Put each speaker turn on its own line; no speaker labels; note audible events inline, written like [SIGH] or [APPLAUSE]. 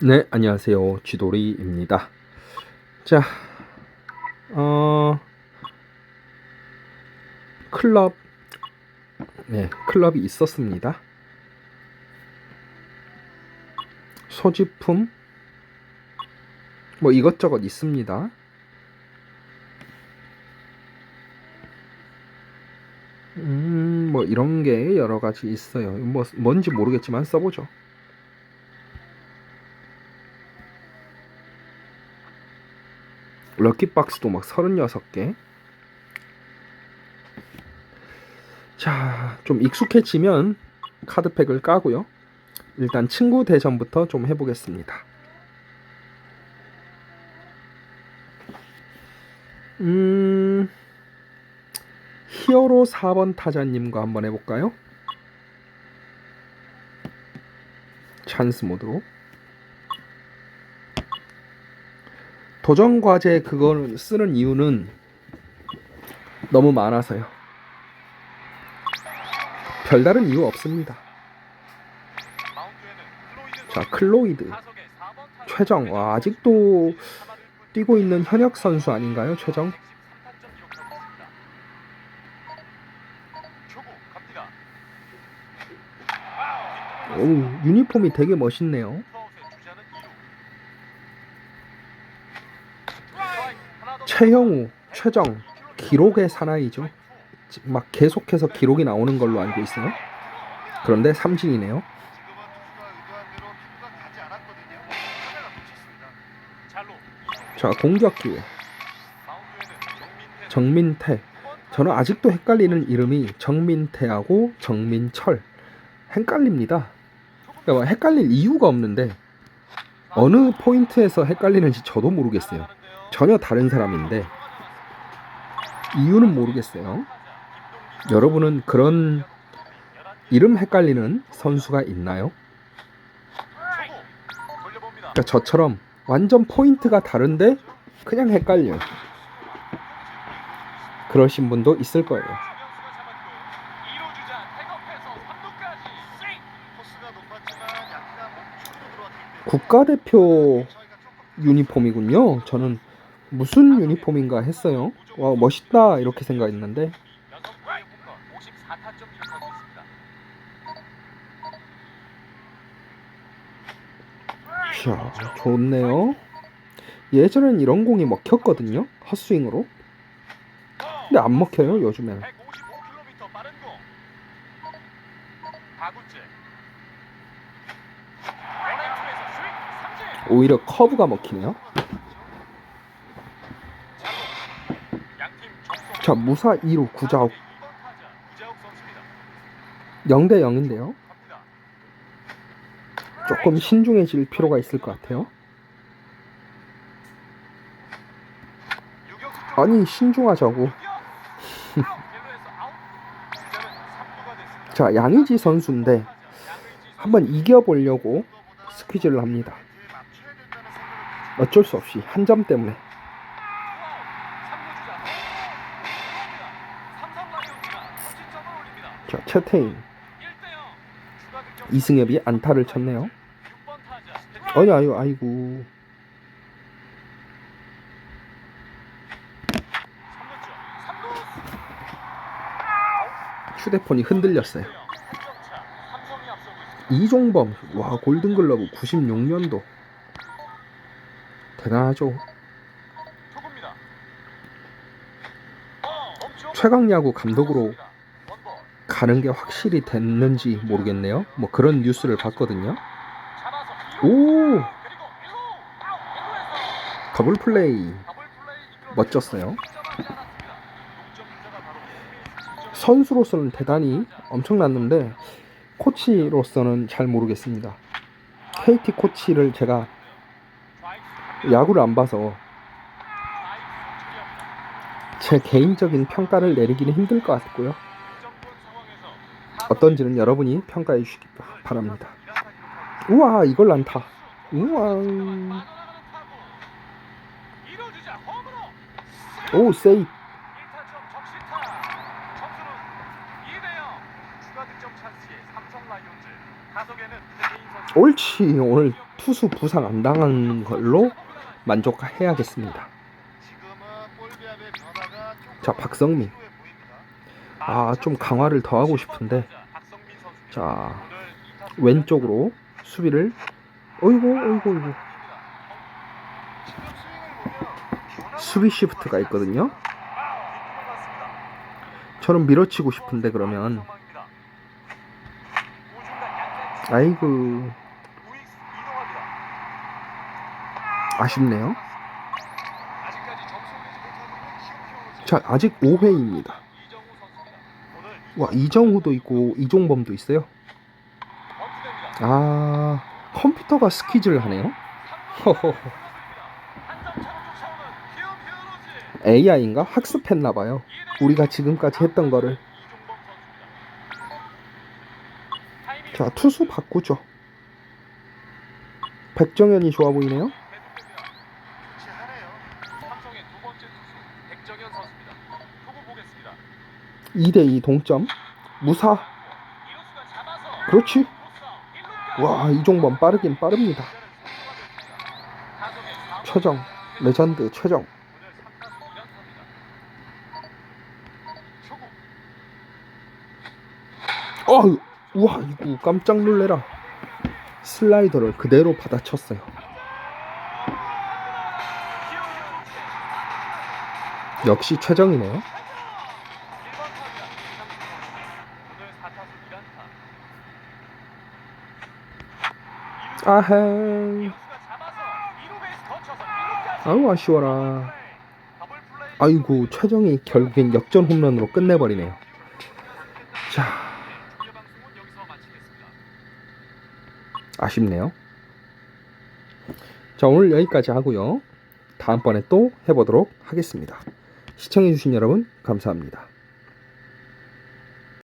네, 안녕하세요. 쥐돌이입니다. 자, 어, 클럽, 네, 클럽이 있었습니다. 소지품, 뭐 이것저것 있습니다. 음, 뭐 이런 게 여러 가지 있어요. 뭐 뭔지 모르겠지만 써보죠. 럭키박스도 막 36개. 자, 좀 익숙해지면 카드팩을 까고요. 일단 친구 대전부터 좀 해보겠습니다. 음, 히어로 4번 타자님과 한번 해볼까요? 찬스 모드로. 도전 과제 그걸 쓰는 이유는 너무 많아서요. 별다른 이유 없습니다. 자, 클로이드. 최정. 와, 아직도 뛰고 있는 현역 선수 아닌가요, 최정? 오, 유니폼이 되게 멋있네요. 최형우, 최정, 기록의 사나이죠. 막 계속해서 기록이 나오는 걸로 알고 있어요. 그런데 삼진이네요. 자, 공격 기회. 정민태. 저는 아직도 헷갈리는 이름이 정민태하고 정민철. 헷갈립니다. 그러니까 헷갈릴 이유가 없는데 어느 포인트에서 헷갈리는지 저도 모르겠어요. 전혀 다른 사람인데 이유는 모르겠어요. 여러분은 그런 이름 헷갈리는 선수가 있나요? 그러니까 저처럼 완전 포인트가 다른데 그냥 헷갈려요. 그러신 분도 있을 거예요. 국가대표 유니폼이군요. 저는 무슨 유니폼인가 했어요. 와 멋있다 이렇게 생각했는데 자 좋네요. 예전엔 이런 공이 먹혔거든요. 헛스윙으로. 근데 안 먹혀요 요즘에는. 오히려 커브가 먹히네요. 자 무사 2루 구자욱 0대 0인데요. 조금 신중해질 필요가 있을 것 같아요. 아니 신중하자고. [LAUGHS] 자 양의지 선수인데 한번 이겨보려고 스퀴즈를 합니다. 어쩔 수 없이 한 점 때문에. 자 채태인 이승엽이 안타를 쳤네요. 아니 아유 아이고. 휴대폰이 흔들렸어요. 이종범 와 골든글러브 96년도 대단하죠. 최강야구 감독으로 가는 게 확실히 됐는지 모르겠네요. 뭐 그런 뉴스를 봤거든요. 오 더블 플레이 멋졌어요. 선수로서는 대단히 엄청났는데 코치로서는 잘 모르겠습니다. KT 코치를 제가 야구를 안 봐서 제 개인적인 평가를 내리기는 힘들 것 같고요. 어떤지는 여러분이 평가해 주시기 바랍니다. 우와 이걸 안 타. 우와. 오 세이. 옳지 오늘 투수 부상 안 당한 걸로 만족해야겠습니다. 자, 박성민. 아, 좀 강화를 더 하고 싶은데. 자, 왼쪽으로 수비를 어이구, 어이구, 어이구. 수비 시프트가 있거든요. 저는 밀어치고 싶은데 그러면 아이고 아쉽네요. 자 아직 5회입니다. 와 이정후도 있고 이종범도 있어요. 아 컴퓨터가 스퀴즈를 하네요. [LAUGHS] 허허허. AI인가 학습했나봐요. 우리가 지금까지 했던 거를 자 투수 바꾸죠. 백정현이 좋아 보이네요. 2대2 동점. 무사. 그렇지. 와 이종범 빠르긴 빠릅니다. 최정 레전드 최정. 어, 우와 이거 깜짝 놀래라. 슬라이더를 그대로 받아쳤어요. 역시 최정이네요. 아헤. 아우 아쉬워라. 아이고 최정이 결국엔 역전 홈런으로 끝내버리네요. 자 아쉽네요. 자 오늘 여기까지 하고요. 다음번에 또 해보도록 하겠습니다. 시청해주신 여러분 감사합니다.